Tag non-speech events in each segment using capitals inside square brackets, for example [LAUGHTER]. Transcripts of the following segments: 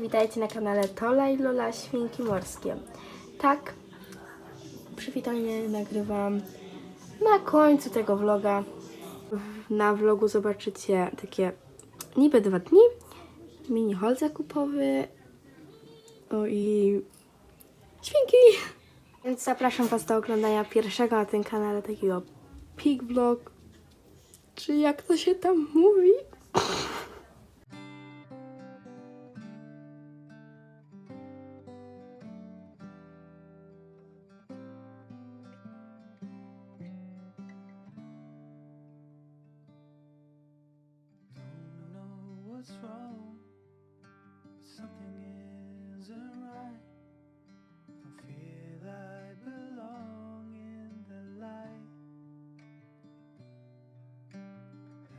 Witajcie na kanale Tola i Lola Świnki Morskie. Tak, przywitanie nagrywam na końcu tego vloga. Na vlogu zobaczycie takie niby dwa dni, mini haul zakupowy, o i świnki. Więc zapraszam Was do oglądania pierwszego na tym kanale takiego pig vlog, czy jak to się tam mówi. What's wrong. Something isn't right. Don't feel I belong in the light.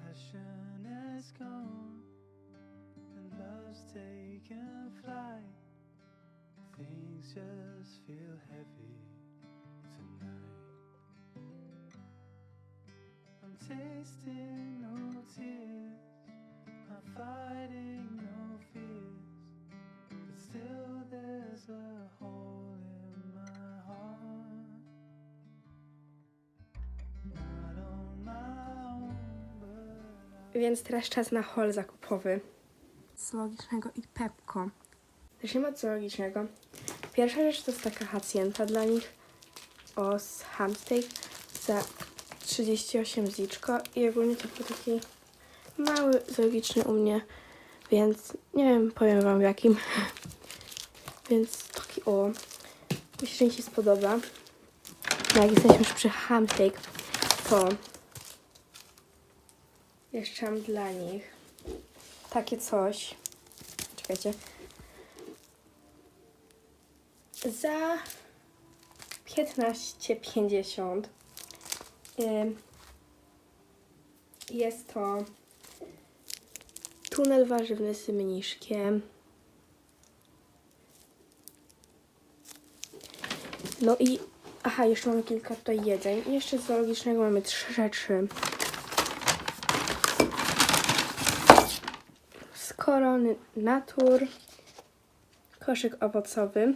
Passion has gone and love's taken flight. Things just feel heavy tonight. I'm tasting no tears. Fighting no fears. But still there's a hole in my heart. Not on my own, but I Więc teraz czas na haul zakupowy. Zoologicznego i Pepko. Zacznijmy od zoologicznego. Pierwsza rzecz to jest taka hacjenta dla nich o z hamsteak za 38 zliczko i ogólnie to był taki mały zoologiczny u mnie, więc nie wiem, powiem wam jakim. [LAUGHS] więc taki o, myślę, że mi się spodoba. No jak jesteśmy już przy hamsteak, to jeszcze mam dla nich takie coś. Czekajcie. Za 15,50 ym, jest to tunel warzywny z mniszkiem. No i aha, jeszcze mamy kilka tutaj jedzeń. I jeszcze z zoologicznego mamy trzy rzeczy. z korony Natur, koszyk owocowy.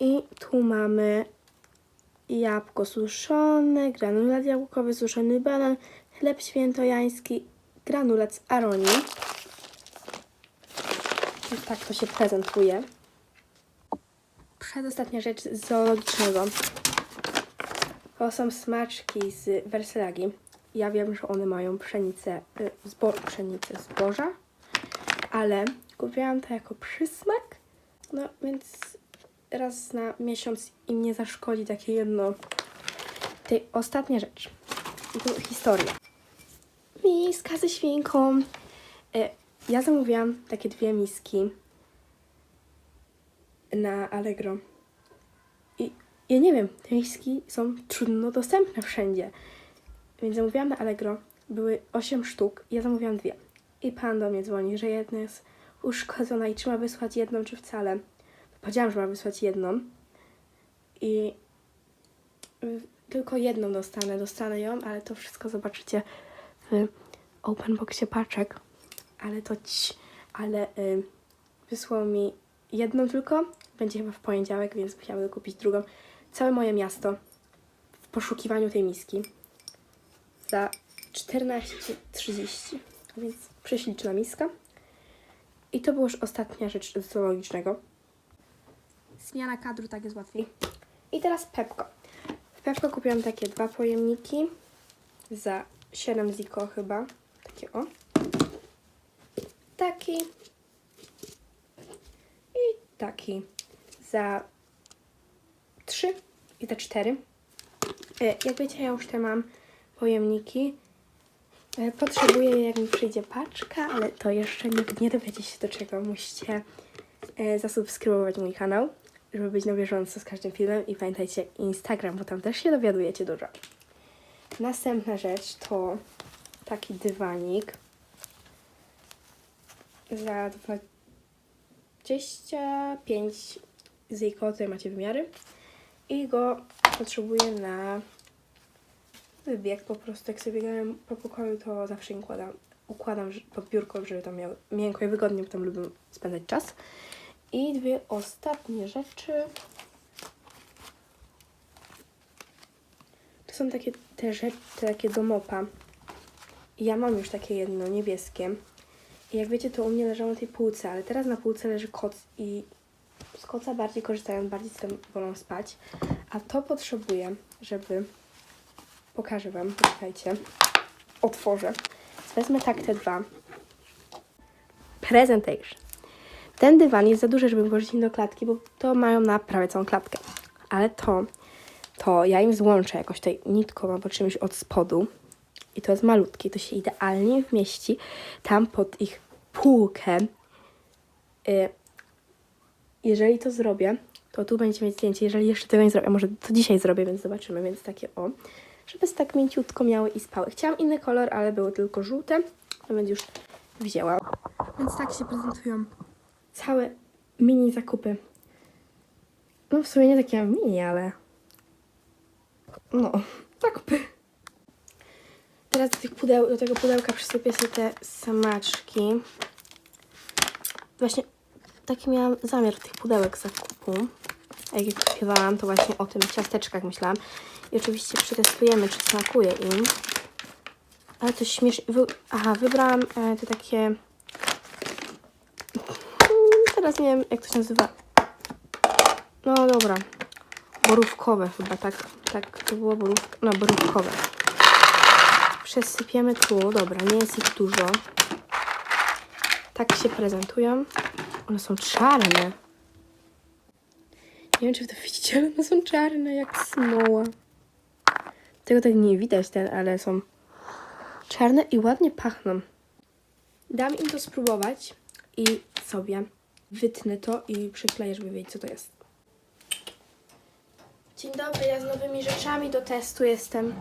I tu mamy jabłko suszone, granulat jabłkowy, suszony banan, chleb świętojański, granulat z aronii. I tak to się prezentuje. Przedostatnia rzecz z zoologicznego. To są smaczki z werselagi. Ja wiem, że one mają pszenicę, y, zbo, pszenicę zboża, ale kupiłam to jako przysmak. No więc raz na miesiąc im nie zaszkodzi takie jedno. Tej ostatnia rzecz. To historia. Miska ze świnką. Y, Ja zamówiłam takie dwie miski na Allegro. I ja nie wiem, te miski są trudno dostępne wszędzie. Więc zamówiłam na Allegro. Były 8 sztuk. Ja zamówiłam dwie. I pan do mnie dzwoni, że jedna jest uszkodzona i czy ma wysłać jedną, czy wcale. Powiedziałam, że ma wysłać jedną. I tylko jedną dostanę. Dostanę ją, ale to wszystko zobaczycie w open boxie paczek. Ale to ci, ale y, wysłał mi jedną tylko. Będzie chyba w poniedziałek, więc musiałam kupić drugą. Całe moje miasto w poszukiwaniu tej miski za 14,30. A Więc prześliczna miska. I to była już ostatnia rzecz z zoologicznego. Zmiana kadru, tak jest łatwiej. I teraz Pepko. W Pepko kupiłam takie dwa pojemniki za 7 ziko chyba. Takie o. Taki. I taki. Za 3 i te 4. E, Jak wiecie, ja już te mam pojemniki. E, Potrzebuję jak mi przyjdzie paczka, ale to jeszcze nie, nie dowiecie się do czego. Musicie e, zasubskrybować mój kanał, żeby być na bieżąco z każdym filmem i pamiętajcie Instagram, bo tam też się dowiadujecie dużo. Następna rzecz to taki dywanik za 25 zyjko, tutaj macie wymiary i go potrzebuję na wybieg po prostu. Jak sobie biegałem po pokoju, to zawsze układam ż- pod biurko, żeby tam miały miękko i wygodnie, bo tam lubię spędzać czas. I dwie ostatnie rzeczy. Są takie te rzeczy, takie do mopa. Ja mam już takie jedno, niebieskie. I jak wiecie, to u mnie leżało na tej półce, ale teraz na półce leży koc i z koca bardziej korzystają, bardziej z tym wolą spać. A to potrzebuję, żeby... Pokażę Wam, poczekajcie. Otworzę. Wezmę tak te dwa. Presentation. Ten dywan jest za duży, żeby włożyć im do klatki, bo to mają na prawie całą klatkę. Ale to, to ja im złączę jakoś tej nitką albo czymś od spodu. I to jest malutkie, to się idealnie wmieści tam pod ich półkę. Y, jeżeli to zrobię, to tu będziecie mieć zdjęcie. Jeżeli jeszcze tego nie zrobię, może to dzisiaj zrobię, więc zobaczymy. Więc takie o, żeby tak mięciutko miały i spały. Chciałam inny kolor, ale były tylko żółte, a więc już wzięłam. Więc tak się prezentują całe mini zakupy. No w sumie nie takie mini, ale no, zakupy. Teraz do, tych pudeł, do tego pudełka przysypię sobie te samaczki. Właśnie taki miałam zamiar tych pudełek zakupu. A jak je kupiowałam, to właśnie o tym ciasteczkach myślałam. I oczywiście przetestujemy, czy smakuje im. Ale to śmiesznie... Wy... Aha, wybrałam e, te takie... Mm, Teraz nie wiem, jak to się nazywa. No dobra. Borówkowe chyba, tak. Tak, to było borówka. No, borówkowe. Przesypiemy tu. Dobra, nie jest ich dużo. Tak się prezentują. One są czarne. Nie wiem, czy to widzicie, ale one są czarne jak smoła. Tego tak nie widać, ten, ale są czarne i ładnie pachną. Dam im to spróbować i sobie wytnę to i przykleję, żeby wiedzieć, co to jest. Dzień dobry, ja z nowymi rzeczami do testu jestem.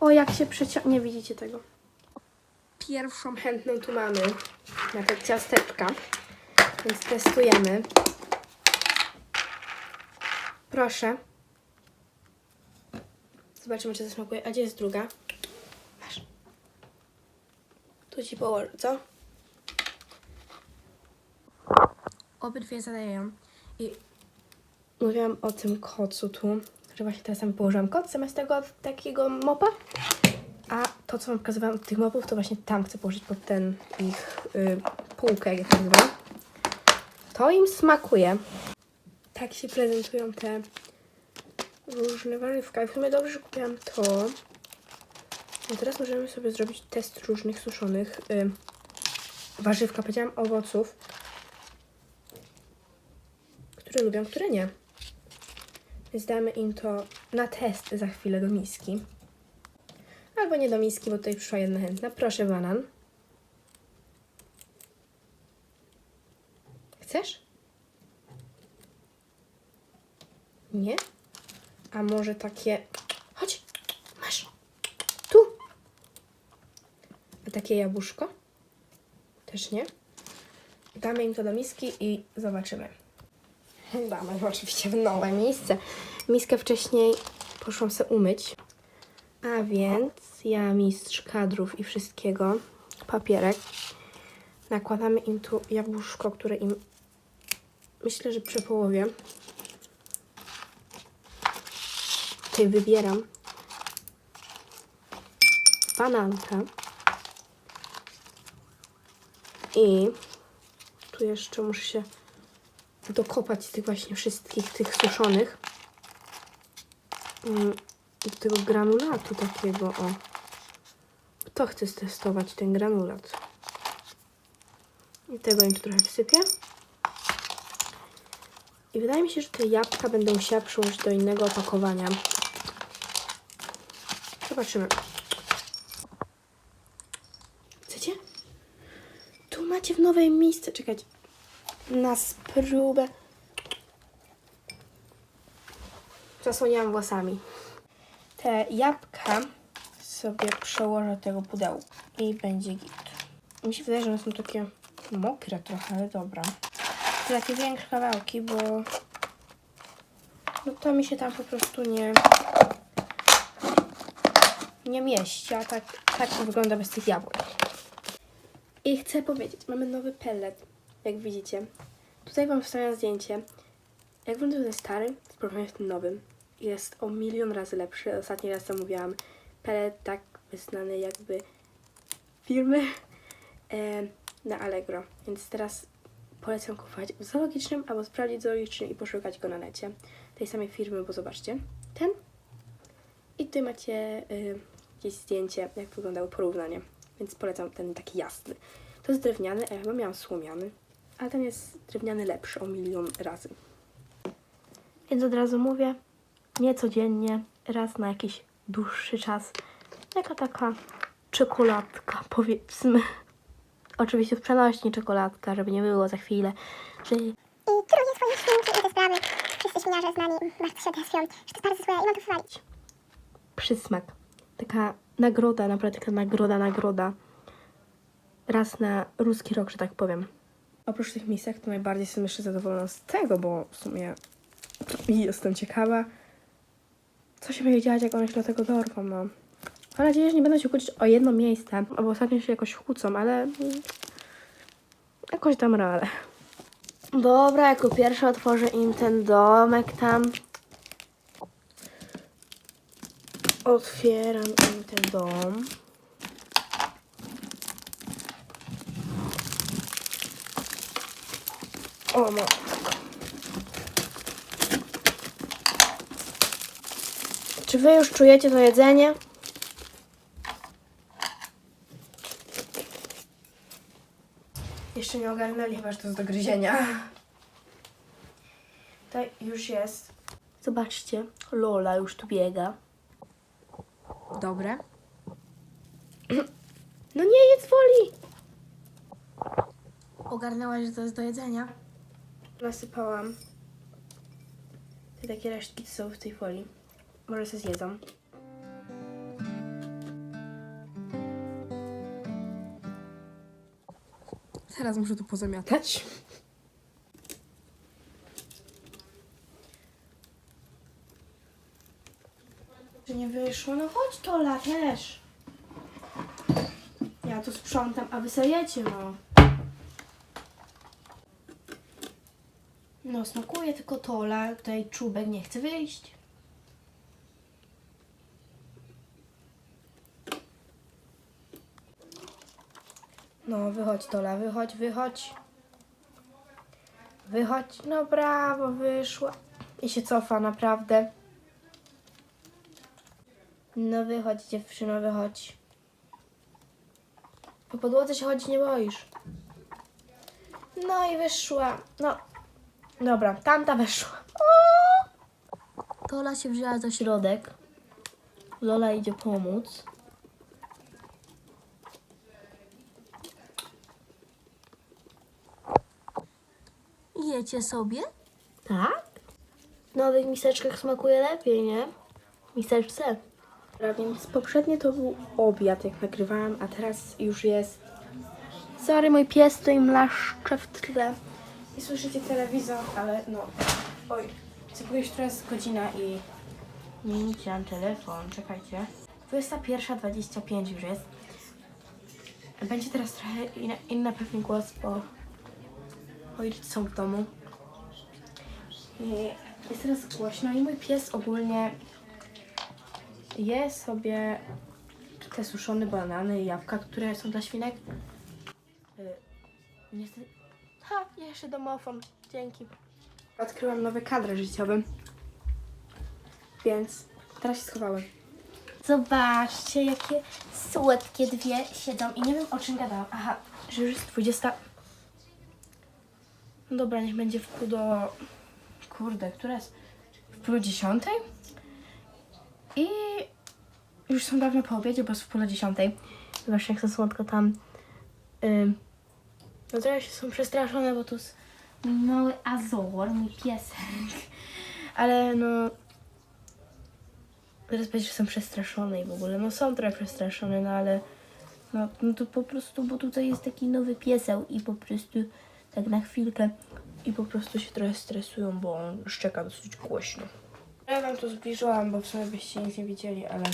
O, jak się przecią... Nie widzicie tego. Pierwszą chętną tu mamy na te ciasteczka, więc testujemy. Proszę. Zobaczymy, czy zasmakuje. A gdzie jest druga? Masz. Tu ci położę, co? Obydwie zadaję. I mówiłam o tym kocu tu, że właśnie teraz tam położyłam koc zamiast tego takiego mopa. A to, co wam pokazywałam od tych mopów, to właśnie tam chcę położyć pod ten ich y, półkę, jak ja to nazywam. To im smakuje. Tak się prezentują te różne warzywka. I w sumie dobrze, że kupiłam to. No teraz możemy sobie zrobić test różnych suszonych y, warzywka. Powiedziałam owoców, które lubią, które nie. Więc damy im to na test za chwilę do miski. Albo nie do miski, bo tutaj przyszła jedna chętna. Proszę, banan. Chcesz? Nie? A może takie... Chodź, masz. Tu. A takie jabłuszko? Też nie? Damy im to do miski i zobaczymy. [LAUGHS] Damy oczywiście w nowe miejsce. Miskę wcześniej poszłam sobie umyć. A więc ja mistrz kadrów i wszystkiego, papierek. Nakładamy im tu jabłuszko, które im myślę, że przy połowie. Tutaj wybieram bananka. I tu jeszcze muszę się dokopać tych właśnie wszystkich tych suszonych. Do tego granulatu takiego, o. To chcę stestować, ten granulat. I tego im tu trochę wsypię. I wydaje mi się, że te jabłka będę musiała przyłożyć do innego opakowania. Zobaczymy. Chcecie? Tu macie w nowej miejsce. Czekać. Na spróbę. Zasłoniłam włosami. Te jabłka sobie przełożę tego pudełka i będzie git. Mi się wydaje, że one są takie mokre trochę, ale dobra. To takie większe kawałki, bo no to mi się tam po prostu nie nie mieści, a tak, tak to wygląda bez tych jabłek. I chcę powiedzieć, mamy nowy pellet, jak widzicie. Tutaj wam wstawiam zdjęcie. Jak wygląda ten stary, w porównaniu z tym nowym, jest o milion razy lepszy. Ostatni raz zamówiłam pellet tak wyznany jakby firmy [LAUGHS] e, na Allegro. Więc teraz polecam kupować w zoologicznym albo sprawdzić w zoologicznym i poszukać go na necie. Tej samej firmy, bo zobaczcie. Ten i tutaj macie y, gdzieś zdjęcie, jak wyglądały porównanie. Więc polecam ten taki jasny. To jest drewniany, a ja chyba miałam słomiany. A ten jest drewniany lepszy o milion razy. Więc od razu mówię, nie codziennie, raz na jakiś dłuższy czas. Jaka taka czekoladka, powiedzmy. Oczywiście w przenośni czekoladka, żeby nie było za chwilę, że I kieruję swoje świnki i te sprawy. Wszyscy świniarze z nami bardzo się odezwią, że to bardzo złe i mam to wywalić. przysmak. Taka nagroda, naprawdę taka nagroda, nagroda. Raz na ruski rok, że tak powiem. Oprócz tych misek, to najbardziej jestem jeszcze zadowolona z tego, bo w sumie jestem ciekawa, co się będzie dziać, jak one się do tego dorwą, no. Mam nadzieję, że nie będą się kłócić o jedno miejsce, bo ostatnio się jakoś kłócą, ale jakoś dam radę. Dobra, jako pierwsza otworzę im ten domek tam. Otwieram im ten dom. O, no. Czy wy już czujecie to jedzenie? Jeszcze nie ogarnęli chyba, że to jest do gryzienia. To już jest. Zobaczcie, Lola już tu biega. Dobre. No nie jedz woli! Ogarnęłaś, że to jest do jedzenia? Nasypałam. Te takie resztki co są w tej folii. Może się zjedzą. Teraz muszę tu pozamiatać. Że nie wyszło? No chodź Tola też. Ja tu sprzątam, a wy sobie jecie, no. No, smakuje tylko Tola. Tutaj czubek nie chce wyjść. No, wychodź Tola, wychodź, wychodź. Wychodź, no brawo, wyszła. I się cofa, naprawdę. No wychodź dziewczyno, wychodź. Po podłodze się chodzić nie boisz. No i wyszła. No. Dobra, tamta wyszła. O! Tola się wzięła za środek. Lola idzie pomóc. Jecie sobie? Tak? W nowych miseczkach smakuje lepiej, nie? Miseczce. Więc poprzednio to był obiad, jak nagrywałam, a teraz już jest... Sorry, mój pies tutaj mlaszcze w tle. I słyszycie telewizor, ale no... Oj, powiedzieć, która jest godzina i... Nie idźcie na telefon, czekajcie. 21.25 już jest. Będzie teraz trochę inna, inna pewnie głos, bo moi rodzice są w domu. I jest teraz głośno i mój pies ogólnie je sobie te suszone banany i jabłka, które są dla świnek. Y, Niestety... Ha, jeszcze domofon. Dzięki. Odkryłam nowy kadr życiowy. Więc teraz się schowałem. Zobaczcie, jakie słodkie dwie siedzą i nie wiem o czym gadałam. Aha, że już jest 20. No dobra, niech będzie w pół do... Kurde, która jest? W pół dziesiątej? I już są dawno po obiedzie, bo jest w pół do dziesiątej. Zobaczcie, jak to słodko tam... Ym... No teraz się są przestraszone, bo tu jest mój mały Azor, mój piesek. Ale no... Teraz będzie, że są przestraszone i w ogóle, no są trochę przestraszone, no ale... No, no to po prostu, bo tutaj jest taki nowy pieseł i po prostu tak na chwilkę i po prostu się trochę stresują, bo on szczeka dosyć głośno. Ja wam to zbliżyłam, bo w sumie byście nic nie widzieli, ale...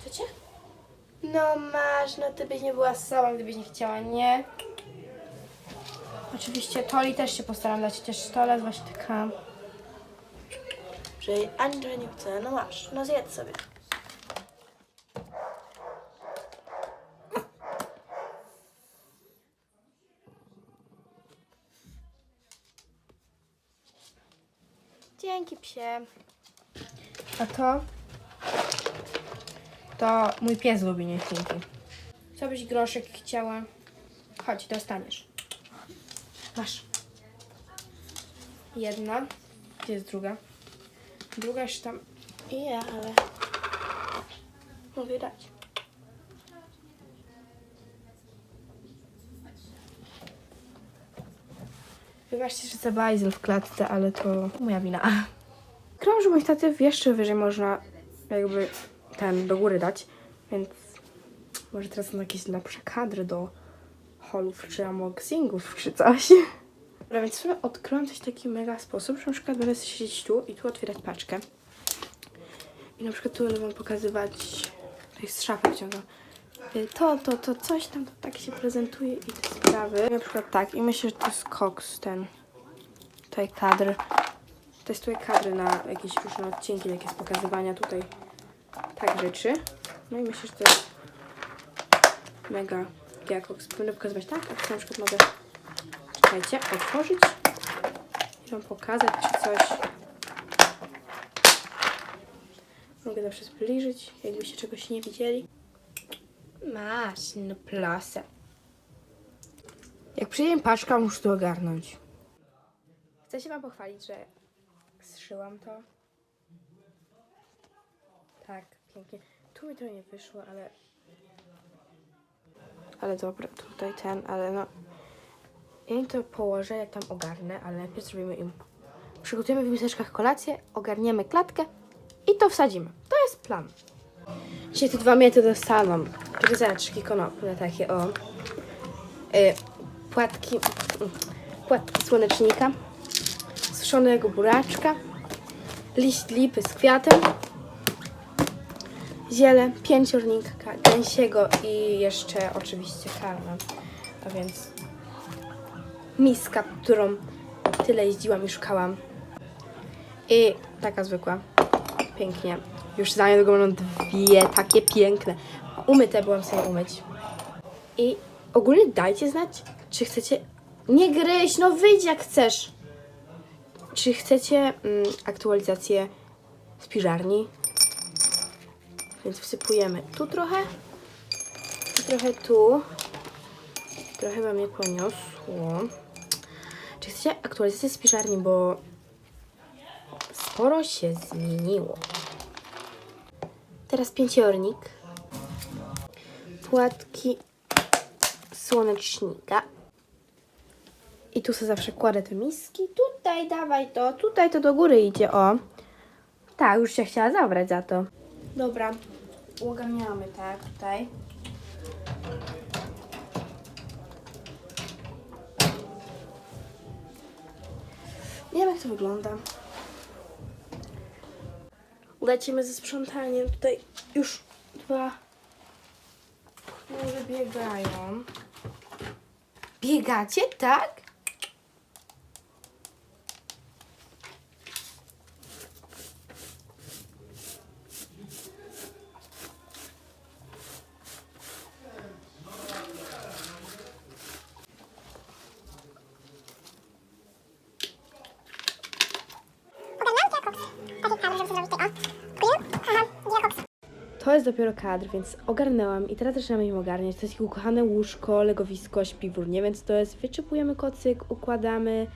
Chcecie? No masz, no ty byś nie była sama, gdybyś nie chciała, nie? Oczywiście Toli też się postaram dać, chociaż Tola jest właśnie taka... Że trochę nie chce, no masz, no zjedz sobie. Psie. A to? To mój pies lubi nieścinki. Co byś groszek chciała? Chodź, dostaniesz. Masz. Jedna. Gdzie jest druga? Druga jeszcze tam. I ja, ale... Mówię dać. Wybaczcie, że za bajzel w klatce, ale to moja wina. Krąży mój statyw jeszcze wyżej można jakby ten do góry dać, więc może teraz są jakieś lepsze kadry do holów czy unboxingów czy coś. Dobra, więc sobie odkryłam coś w taki mega sposób, że na przykład będę siedzieć tu i tu otwierać paczkę. I na przykład tu będę wam pokazywać, to jest z szafy wyciągam. To, to, to, coś tam, to tak się prezentuje i te sprawy. Na przykład tak, i myślę, że to jest koks ten, tutaj kadr. Testuję kadry na jakieś różne odcinki, takie z pokazywania tutaj tak rzeczy. No i myślę, że to jest mega Giacox. Będę pokazywać tak, a tu na przykład mogę, czekajcie, otworzyć i Wam pokazać, czy coś mogę zawsze zbliżyć, jakbyście czegoś nie widzieli. Masz, no plasę. Jak przyjdę paczka, muszę to ogarnąć. Chcę się Wam pochwalić, że zszyłam to. Tak, pięknie. Tu mi to nie wyszło, ale... Ale dobra, tutaj ten, ale no... Ja im to położę, jak tam ogarnę, ale najpierw zrobimy im... Przygotujemy w miseczkach kolację, ogarniemy klatkę i to wsadzimy. To jest plan. Dzisiaj te dwa miety dostałam. Gryzaczki konopne takie, o. Y, płatki... mm, Płatki słonecznika. Suszonego buraczka. Liść lipy z kwiatem ziele, pięciornika gęsiego i jeszcze oczywiście karmę. A więc miska, którą tyle jeździłam i szukałam. I taka zwykła. Pięknie. Już za niedługo będą dwie takie piękne. Umyte byłam sobie umyć. I ogólnie dajcie znać, czy chcecie... Nie gryź, no wyjdź jak chcesz. Czy chcecie mm, aktualizację spiżarni? Więc wsypujemy tu trochę, trochę tu. Trochę wam je poniosło. Czy chcecie aktualizację z piżarni, bo sporo się zmieniło. Teraz pięciornik. Płatki słonecznika. I tu sobie zawsze kładę te miski. Tutaj dawaj to, tutaj to do góry idzie, o. Tak, już się chciała zabrać za to. Dobra, uogarniamy tak tutaj. Nie wiem jak to wygląda. Lecimy ze sprzątaniem. Tutaj już dwa chmury biegają. Biegacie, tak? Ogarnęłam Giacox. Taki kadr, żeby sobie zrobić tutaj, o. Kupiłem? Haha, Giacox. To jest dopiero kadr, więc ogarnęłam i teraz zaczynamy im ogarniać. To jest ich ukochane łóżko, legowisko, śpiwór, nie? Więc to jest, wyczepujemy kocyk, układamy.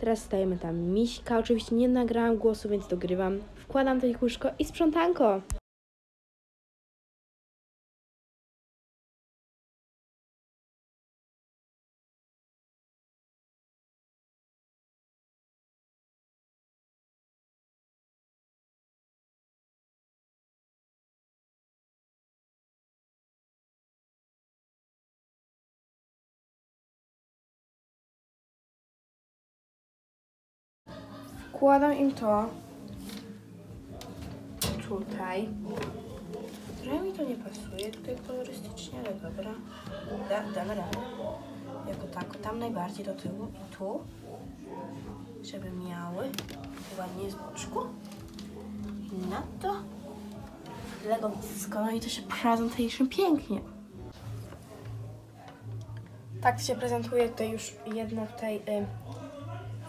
Teraz stajemy tam miśka. Oczywiście nie nagrałam głosu, więc dogrywam. Wkładam to ich łóżko i sprzątanko. Wkładam im to tutaj. Trochę mi to nie pasuje tutaj kolorystycznie, ale dobra. Da, damy radę. Jako tam najbardziej do tyłu i tu. Żeby miały ładnie z boczku. I na to. Elegancko, no i to się presentation pięknie. Tak się prezentuje tutaj już jedna tutaj y,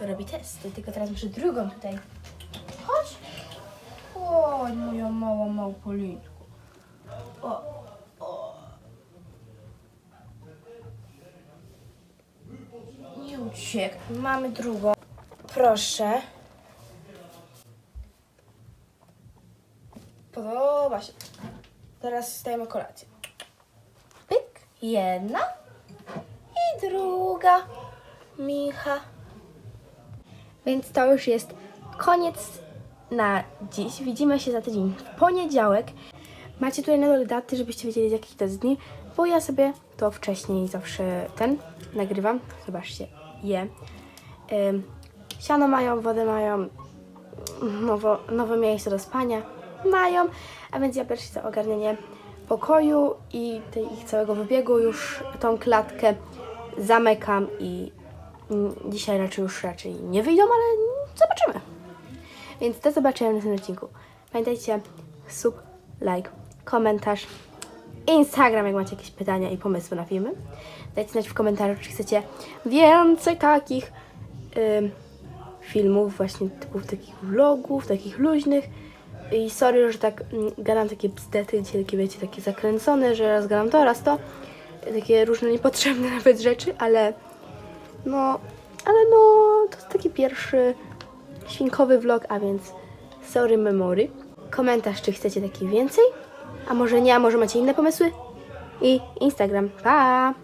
robi testy, tylko teraz muszę drugą tutaj. Chodź! Chodź, moja mała małpolitko. O, o. Nie uciek. Mamy drugą. Proszę. Podoba się. Teraz stajemy kolację. Pyk. Jedna. I druga. Micha. Więc to już jest koniec na dziś. Widzimy się za tydzień w poniedziałek. Macie tutaj na dole daty, żebyście wiedzieli z jakich to jest dni, bo ja sobie to wcześniej zawsze ten nagrywam. Zobaczcie, je. Ym, siano mają, wodę mają, nowo, nowe miejsce do spania mają, a więc ja pierwszy za ogarnianie pokoju i tej ich całego wybiegu już tą klatkę zamykam i dzisiaj raczej już raczej nie wyjdą, ale zobaczymy. Więc do zobaczenia w następnym odcinku. Pamiętajcie, sub, like, komentarz, Instagram, jak macie jakieś pytania i pomysły na filmy. Dajcie znać w komentarzu, czy chcecie więcej takich ym, filmów, właśnie typów takich vlogów, takich luźnych. I sorry, że tak mm, gadam takie bzdety, dzisiaj takie wiecie, takie zakręcone, że raz gadam to, raz to. Takie różne niepotrzebne [LAUGHS] nawet rzeczy, ale no, ale no, to jest taki pierwszy świnkowy vlog, a więc sorry memory. Komentarz, czy chcecie takiej więcej, a może nie, a może macie inne pomysły. I Instagram. Pa!